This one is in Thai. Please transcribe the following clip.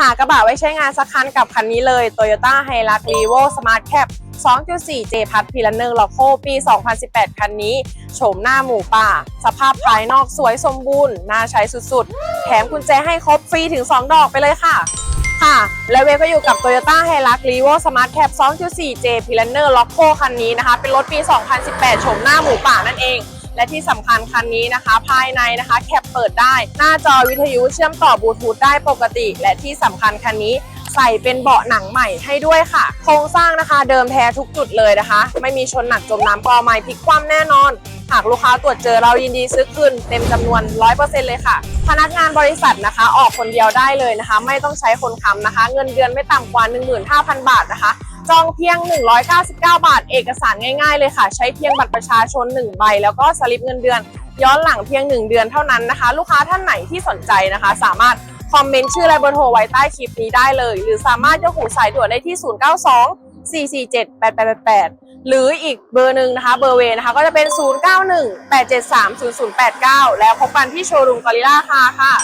หากระบะไว้ใช้งานสักคันกับคันนี้เลย Toyota Hilux Revo Smart Cap 2.4 J พัดพีลันเนอร์ล็อกโคปี 2018 คันนี้ โฉมหน้าหมูป่า สภาพภายนอกสวยสมบูรณ์ น่าใช้สุดๆ แถมกุญแจให้ครบฟรีถึง 2 ดอกไปเลยค่ะ ค่ะ และเวก็อยู่กับ Toyota Hilux Revo Smart Cap 2.4 J p i l a n e r Loco คันนี้นะคะ เป็นรถปี 2018 โฉมหน้าหมูป่านั่นเอง และที่สำคัญคันนี้นะคะ ภายในนะคะแคปเปิดได้ หน้าจอวิทยุเชื่อมต่อบลูทูธได้ปกติ และที่สำคัญคันนี้ใส่เป็นเบาะหนังใหม่ให้ด้วยค่ะ โครงสร้างนะคะเดิมแท้ทุกจุดเลยนะคะ ไม่มีชนหนักจมน้ำกอไม้พลิกคว่ำแน่นอน หากลูกค้าตรวจเจอเรายินดีซื้อคืนเต็มจำนวน 100%เลยค่ะ พนักงานบริษัทนะคะ ออกคนเดียวได้เลยนะคะ ไม่ต้องใช้คนค้ำนะคะ เงินเดือนไม่ต่ำกว่า 15,000 บาทนะคะ จองเพียง 199 บาท เอกสารง่ายๆเลยค่ะ ใช้เพียงบัตรประชาชน 1 ใบ แล้วก็สลิปเงินเดือน ย้อนหลังเพียง 1 เดือนเท่านั้นนะคะ ลูกค้าท่านไหนที่สนใจนะคะ สามารถคอมเมนต์ชื่อและเบอร์โทรไว้ใต้คลิปนี้ได้เลย หรือสามารถยกหูสายด่วนได้ที่ 092 447 8888 หรืออีกเบอร์หนึ่งนะคะ เบอร์เวนะคะ ก็จะเป็น 091 873 0089 แล้วพบกันที่โชว์รูมกอริล่าคาค่ะ